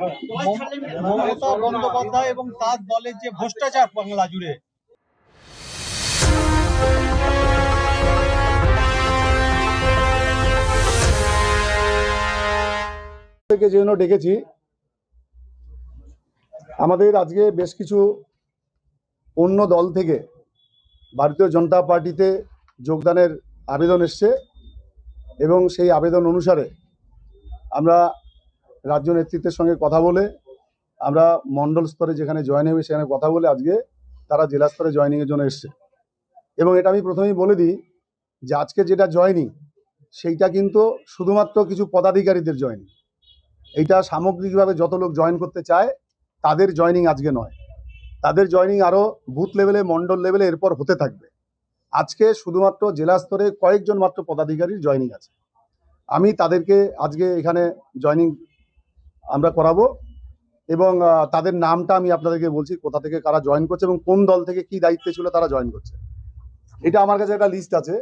মমতা বন্দ্যোপাধ্যায় এবং তার দলের যে ভ্রষ্টাচার বাংলা জুড়ে। থেকে জন্য ডেকেছি। আমাদের আজকে বেশ কিছু অন্য দল থেকে ভারতীয় জনতা পার্টিতে যোগদানের আবেদন এসছে এবং সেই আবেদন অনুসারে আমরা রাজ্য নেতৃত্বের সঙ্গে কথা বলে, আমরা মণ্ডল স্তরে যেখানে জয়েন হবে সেখানে কথা বলে আজকে তারা জেলা স্তরে জয়েনিংয়ের জন্য এসছে। এবং এটা আমি প্রথমেই বলে দিই যে আজকে যেটা জয়নিং সেইটা কিন্তু শুধুমাত্র কিছু পদাধিকারীদের জয়েনিং এইটা সামগ্রিকভাবে যত লোক জয়েন করতে চায়, তাদের জয়েনিং আজকে নয়। তাদের জয়েনিং আরও বুথ লেভেলে মণ্ডল লেভেলে এরপর হতে থাকবে। আজকে শুধুমাত্র জেলা স্তরে কয়েকজন মাত্র পদাধিকারীর জয়েনিং আছে। আমি তাদেরকে আজকে এখানে জয়েনিং আমরা করাবো এবং তাদের নামটা আমি আপনাদেরকে বলছি, কোথা থেকে কারা জয়েন করছে এবং কোন দল থেকে কি দায়িত্বে ছিল তারা জয়েন করছে। এটা আমার কাছে একটা লিস্ট আছে।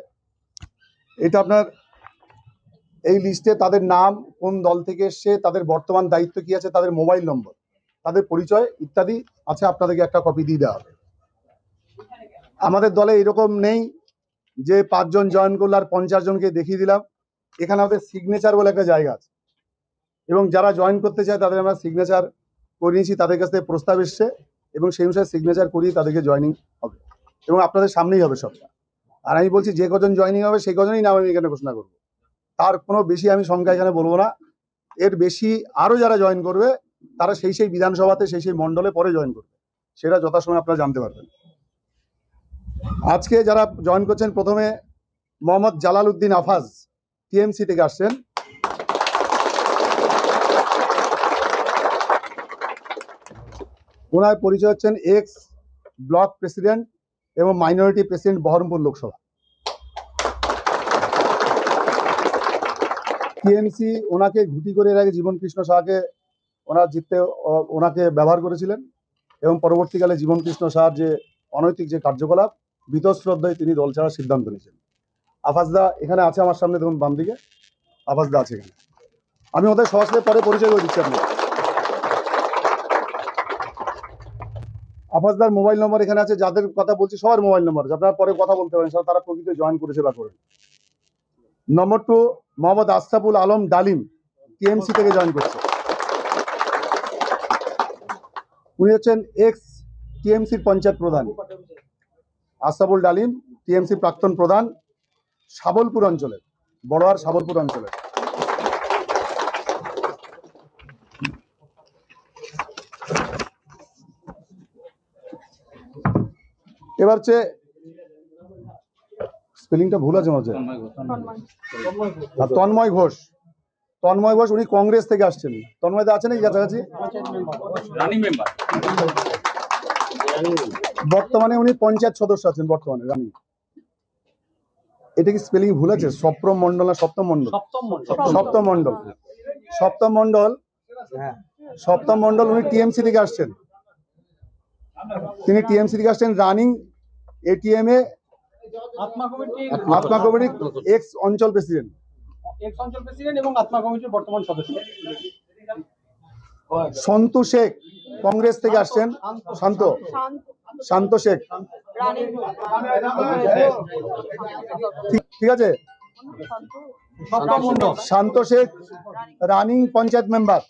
এটা আপনার, এই লিস্টে তাদের নাম, কোন দল থেকে এসছে, তাদের বর্তমান দায়িত্ব কি আছে, তাদের মোবাইল নম্বর তাদের পরিচয় ইত্যাদি আছে আপনাদেরকে একটা কপি দিয়ে দেওয়া হবে। আমাদের দলে এরকম নেই যে পাঁচজন জয়েন করলে আর পঞ্চাশ জনকে দেখিয়ে দিলাম। এখানে আমাদের সিগনেচার বলে একটা জায়গা আছে। এবং যারা জয়েন করতে চায় তাদের আমরা সিগনেচার করিয়েছি তাদের কাছ থেকে প্রস্তাব এসছে এবং সেই অনুসারে সিগনেচার করিয়ে তাদেরকে জয়েনিং হবে এবং আপনাদের সামনেই হবে সবটা। আর আমি বলছি যে কজন জয়েনিং হবে সেই কজনই নাম আমি এখানে ঘোষণা করব। তার কোনো বেশি আমি সংখ্যা এখানে বলব না। এর বেশি আরও যারা জয়েন করবে, তারা সেই সেই বিধানসভাতে, সেই সেই মণ্ডলে পরে জয়েন করবে। সেটা যথাসময় আপনারা জানতে পারবেন। আজকে যারা জয়েন করছেন, প্রথমে মোহাম্মদ জালাল উদ্দিন আফাজ টিএমসি থেকে আসছেন। ওনার পরিচয় হচ্ছেন এক্স ব্লক প্রেসিডেন্ট এবং minority president Baharampur Lok Sabha. TMC ওনাকে ঘুটি করে এর আগে জীবন কৃষ্ণ সাহাকে ওনার জিততে ওনাকে ব্যবহার করেছিলেন এবং পরবর্তীকালে জীবন কৃষ্ণ সাহার যে অনৈতিক যে কার্যকলাপ বীতশ্রদ্ধায় তিনি দল ছাড়ার সিদ্ধান্ত নিয়েছেন। আফাজদা এখানে আছে আমার সামনে, দেখুন বাম দিকে আফাজদা আছে এখানে। আমি ওদের সবার পরে পরিচয় করে দিচ্ছি আপনাকে আফাজদার মোবাইল নম্বর এখানে আছে, যাদের কথা বলছি সবার মোবাইল নম্বর আছে। আপনারা পরে কথা বলতে পারেন তারা প্রকৃত জয়েন করেছে বা করেন number two Mohammad Ashraful Alam Dalim TMC থেকে জয়েন করছে। উনি হচ্ছেন এক্স টিএমসির পঞ্চায়েত প্রধান। আশরাফুল ডালিম টিএমসির প্রাক্তন প্রধান সাবলপুর অঞ্চলের, বড়োয়ার সাবলপুর অঞ্চলের। এবার হচ্ছে স্পেলিংটা ভুল আছে মাঝে। আর তন্ময় ঘোষ। তন্ময় ঘোষ উনি কংগ্রেস থেকে আসছেন। তন্ময় দা আছে নাকি কাছাকাছি? বর্তমানে উনি পঞ্চায়েত সদস্য আছেন বর্তমানে রানি। এটা কি স্পেলিং ভুল আছে? সপ্তম মন্ডল না সপ্তম মন্ডল সপ্তম মণ্ডল। সপ্তম মন্ডল সপ্তম মন্ডল হ্যাঁ। সপ্তম মন্ডল উনি টিএমসি থেকে আসছেন। তিনি টিএমসি থেকে আসছেন রানিং এটিএম এ আত্মা কমিটির এক্স অঞ্চল প্রেসিডেন্ট এক্স অঞ্চল প্রেসিডেন্ট এবং আত্মা কমিটির বর্তমান সদস্য। সন্তু শেখ কংগ্রেস থেকে আসছেন। শান্ত। শান্ত শেখ। ঠিক ঠিক আছে? Shanta Sheikh running panchayat member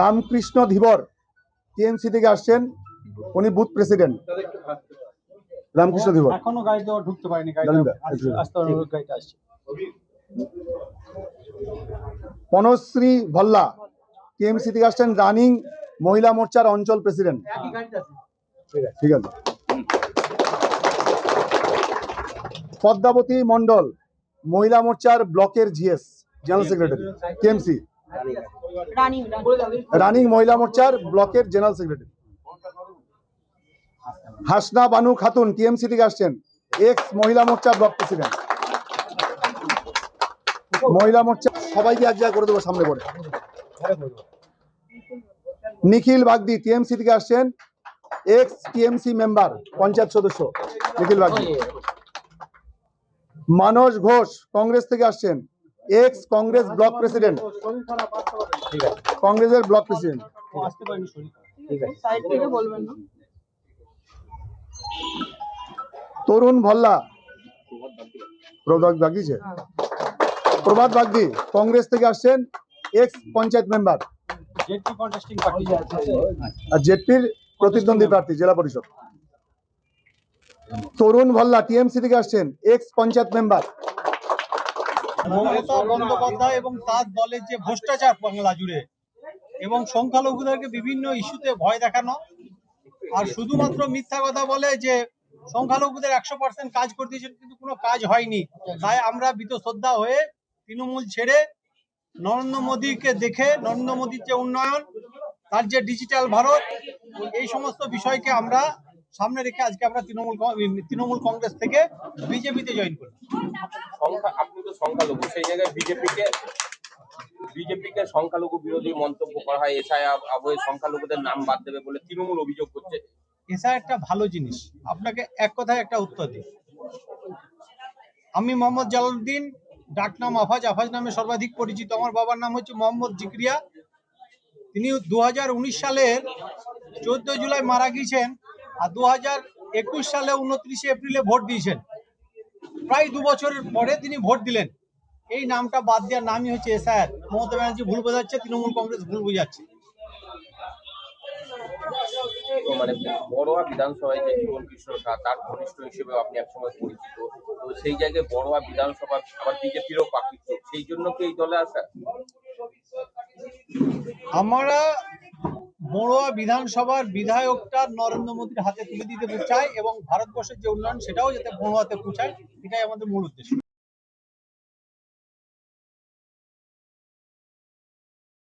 Ramkrishna Dhibar TMC থেকে আসছেন। উনি বুথ প্রেসিডেন্ট রামকৃষ্ণ ধীবর। এখনও গাড়ি দেওয়া ঢুকতে পারেনি গাড়িটা আসছে। পনশ্রী ভল্লা টিএমসি থেকে আসছেন রানিং মহিলা মোর্চার অঞ্চল প্রেসিডেন্ট ঠিক আছে। পদ্মাবতী মন্ডল মহিলা মোর্চার ব্লকের GS general secretary TMC. Running running মহিলা মোর্চার ব্লকের general secretary. Hasna Banu Khatun TMC থেকে আসছেন। এক্স মহিলা মোর্চা ব্লক প্রেসিডেন্ট। মহিলা মোর্চা সবাইকে এক জায়গা করে দেবো সামনে করে নিখিল বাগদি টিএমসি থেকে আসছেন। এক্স টিএমসি মেম্বার পঞ্চায়েত সদস্য নিখিল বাগদি। মানস ঘোষ কংগ্রেস থেকে আসছেন। এক্স কংগ্রেস ব্লক প্রেসিডেন্ট কংগ্রেসের ব্লক প্রেসিডেন্ট তরুণ ভল্লা। প্রভাত বাগদি কংগ্রেস থেকে আসছেন এক্স পঞ্চায়েত মেম্বার আর জেটপির প্রতিদ্বন্দ্বী প্রার্থী, জেলা পরিষদ। তরুণ ভল্লা টিএমসি থেকে আসছেন এক্স পঞ্চায়েত মেম্বার মমতা বন্দ্যোপাধ্যায় এবং তার দলের যে ভ্রষ্টাচার বাংলা জুড়ে, এবং সংখ্যালঘুদেরকে বিভিন্ন ইস্যুতে ভয় দেখানো, আর শুধুমাত্র মিথ্যা কথা বলে যে সংখ্যালঘুদের একশো পার্সেন্ট কাজ করে দিয়েছেন, কিন্তু কোনো কাজ হয়নি। তাই আমরা বিত শ্রদ্ধা হয়ে তৃণমূল ছেড়ে নরেন্দ্র মোদীকে দেখে, নরেন্দ্র মোদীর যে উন্নয়ন, তার যে ডিজিটাল ভারত, এই সমস্ত বিষয়কে আমরা সামনে রেখে আজকে আমরা তৃণমূল তৃণমূল কংগ্রেস থেকে বিজেপিতে জয়েন করি সংখ্যা আপনি তো সংখ্যালঘু সেই জায়গায় বিজেপিকে বিজেপিকে সংখ্যালঘু বিরোধী মন্তব্য করা হয়। এসআই আবহে সংখ্যালঘুদের নাম বাদ দেবে বলে তৃণমূল অভিযোগ করছে। এসা একটা ভালো জিনিস। আপনাকে এক কথায় একটা উত্তর দিই। আমি মোহাম্মদ জালালউদ্দিন ডাকনাম আফাজ। আফাজ নামে সর্বাধিক পরিচিত। আমার বাবার নাম হচ্ছে মোহাম্মদ জিক্রিয়া। তিনি দু হাজার উনিশ সালের চোদ্দ জুলাই মারা গিয়েছেন। আর দু হাজার একুশ সালে উনত্রিশে এপ্রিলে ভোট দিয়েছেন। প্রায় দু বছরের পরে তিনি ভোট দিলেন। এই নামটা বাদ দেওয়ার নামই হচ্ছে এসআর মমতা ব্যানার্জি ভুল বোঝাচ্ছে তৃণমূল কংগ্রেস ভুল বোঝাচ্ছে। তো মানে বড়োয়া বিধানসভায় যে জীবন কৃষ্ণ শাহ তার ঘনিষ্ঠ হিসেবে আপনি একসময় পরিচিত। তো সেই জায়গায় বড়োয়া বিধানসভা আবার বিজেপিরও পাকিত সেই জন্য কি এই দলে আসা? আমরা বড়ুয়া বিধানসভার বিধায়কটা নরেন্দ্র মোদীর হাতে তুলে দিতে চাই এবং ভারতবর্ষের যে উন্নয়ন, সেটাও যাতে বড়োয়াতে পৌঁছায়, এটাই আমাদের মূল উদ্দেশ্য।